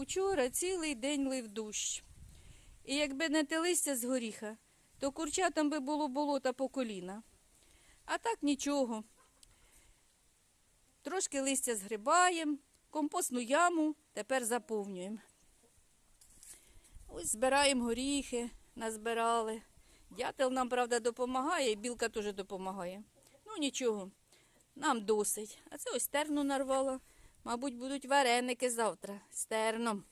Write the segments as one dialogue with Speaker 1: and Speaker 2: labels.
Speaker 1: Учора цілий день лив дощ. І якби не те листя з горіха, то курчатам би було болота по коліна. А так нічого. Трошки листя згрибаємо, компостну яму тепер заповнюємо. Ось збираємо горіхи, назбирали. Дятел нам, правда, допомагає, і білка теж допомагає. Ну нічого, нам досить. А це ось терну нарвала. Мабуть, будуть вареники завтра з терном.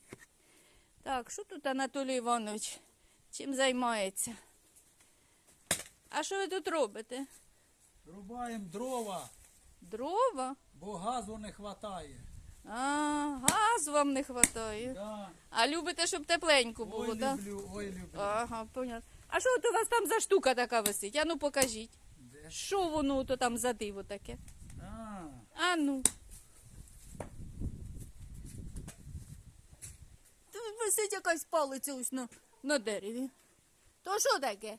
Speaker 1: Так, що тут Анатолій Іванович? Чим займається? А що ви тут робите?
Speaker 2: Рубаємо дрова,
Speaker 1: Дрова?
Speaker 2: бо газу не вистачає.
Speaker 1: А, газу вам не вистачає.
Speaker 2: Да.
Speaker 1: А любите, щоб тепленько було,
Speaker 2: Ой,
Speaker 1: так?
Speaker 2: люблю, ой, люблю.
Speaker 1: Ага, понятно. А що от у вас там за штука така висить? А ну покажіть.
Speaker 2: Де?
Speaker 1: Що воно то там за диво таке?
Speaker 2: А,
Speaker 1: А ну. Тут висить якась палиця ось на, на дереві. То що таке?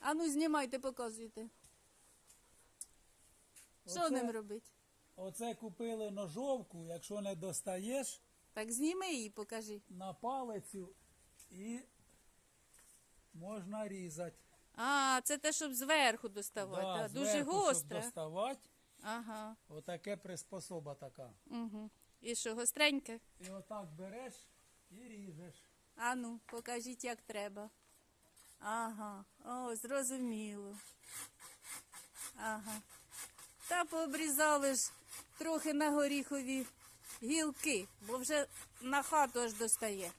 Speaker 1: А ну знімайте, показуйте. Що
Speaker 2: Оце-
Speaker 1: ним робить?
Speaker 2: оце купили ножовку, якщо не достаєш,
Speaker 1: Так зніми її, покажи.
Speaker 2: на палицю і можна різати.
Speaker 1: А, це те, щоб зверху доставати.
Speaker 2: Да,
Speaker 1: Дуже
Speaker 2: зверху,
Speaker 1: гостре.
Speaker 2: Щоб доставати,
Speaker 1: Ага.
Speaker 2: отаке приспособа така.
Speaker 1: Угу. І що, гостреньке?
Speaker 2: І отак береш і ріжеш.
Speaker 1: А ну, покажіть, як треба. Ага, о, зрозуміло. Ага. Та пообрізали ж трохи на горіхові гілки, бо вже на хату аж достає.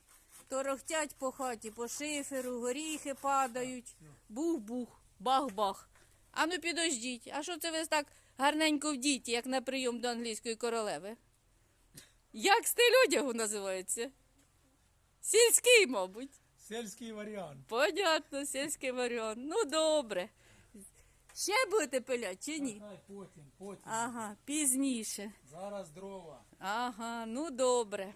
Speaker 1: Торохтять по хаті, по шиферу, горіхи падають. Бух-бух, бах-бах. А ну підождіть, а що це ви так гарненько вдіті, як на прийом до англійської королеви? Як стиль одягу називається? Сільський, мабуть.
Speaker 2: Сільський варіант.
Speaker 1: Понятно, сільський варіант. Ну добре. Ще будете пиляти чи ні?
Speaker 2: Хай потім, потім.
Speaker 1: Ага, пізніше.
Speaker 2: Зараз дрова.
Speaker 1: Ага, ну добре.